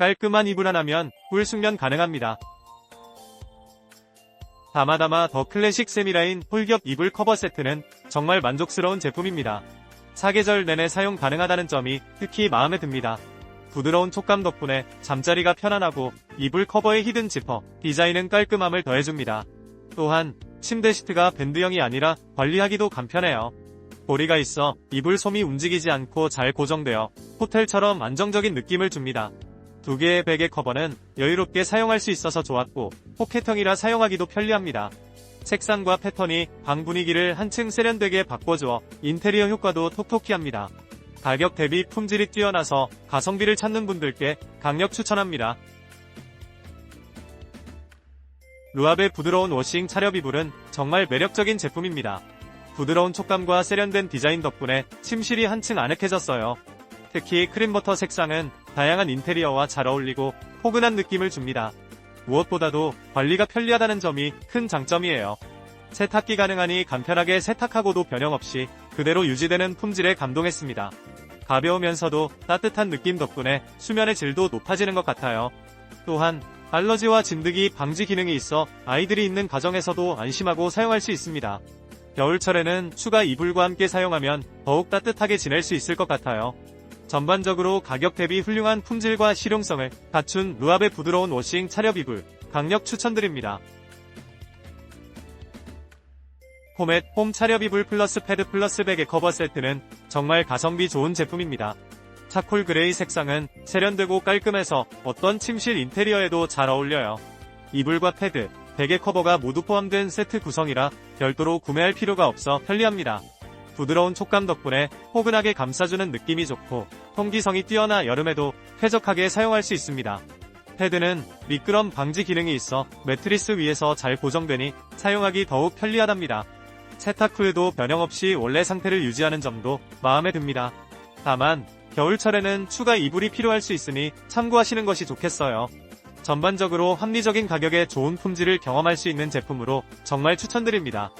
깔끔한 이불 하나면 꿀 숙면 가능합니다. 다마다마 더 클래식 세미라인 홀겹 이불 커버 세트는 정말 만족스러운 제품입니다. 사계절 내내 사용 가능하다는 점이 특히 마음에 듭니다. 부드러운 촉감 덕분에 잠자리가 편안하고 이불 커버의 히든 지퍼, 디자인은 깔끔함을 더해줍니다. 또한 침대 시트가 밴드형이 아니라 관리하기도 간편해요. 고리가 있어 이불 솜이 움직이지 않고 잘 고정되어 호텔처럼 안정적인 느낌을 줍니다. 두 개의 베개 커버는 여유롭게 사용할 수 있어서 좋았고 포켓형이라 사용하기도 편리합니다. 색상과 패턴이 방 분위기를 한층 세련되게 바꿔주어 인테리어 효과도 톡톡히 합니다. 가격 대비 품질이 뛰어나서 가성비를 찾는 분들께 강력 추천합니다. 루압의 부드러운 워싱 차렵 이불은 정말 매력적인 제품입니다. 부드러운 촉감과 세련된 디자인 덕분에 침실이 한층 아늑해졌어요. 특히 크림버터 색상은 다양한 인테리어와 잘 어울리고 포근한 느낌을 줍니다. 무엇보다도 관리가 편리하다는 점이 큰 장점이에요. 세탁기 가능하니 간편하게 세탁하고도 변형 없이 그대로 유지되는 품질에 감동했습니다. 가벼우면서도 따뜻한 느낌 덕분에 수면의 질도 높아지는 것 같아요. 또한 알러지와 진드기 방지 기능이 있어 아이들이 있는 가정에서도 안심하고 사용할 수 있습니다. 겨울철에는 추가 이불과 함께 사용하면 더욱 따뜻하게 지낼 수 있을 것 같아요. 전반적으로 가격 대비 훌륭한 품질과 실용성을 갖춘 루압의 부드러운 워싱 차렵 이불 강력 추천드립니다. 포맷 홈 차렵 이불 플러스 패드 플러스 베개 커버 세트는 정말 가성비 좋은 제품입니다. 차콜 그레이 색상은 세련되고 깔끔해서 어떤 침실 인테리어에도 잘 어울려요. 이불과 패드, 베개 커버가 모두 포함된 세트 구성이라 별도로 구매할 필요가 없어 편리합니다. 부드러운 촉감 덕분에 포근하게 감싸주는 느낌이 좋고 통기성이 뛰어나 여름에도 쾌적하게 사용할 수 있습니다. 패드는 미끄럼 방지 기능이 있어 매트리스 위에서 잘 고정되니 사용하기 더욱 편리하답니다. 세탁 후에도 변형 없이 원래 상태를 유지하는 점도 마음에 듭니다. 다만 겨울철에는 추가 이불이 필요할 수 있으니 참고하시는 것이 좋겠어요. 전반적으로 합리적인 가격에 좋은 품질을 경험할 수 있는 제품으로 정말 추천드립니다.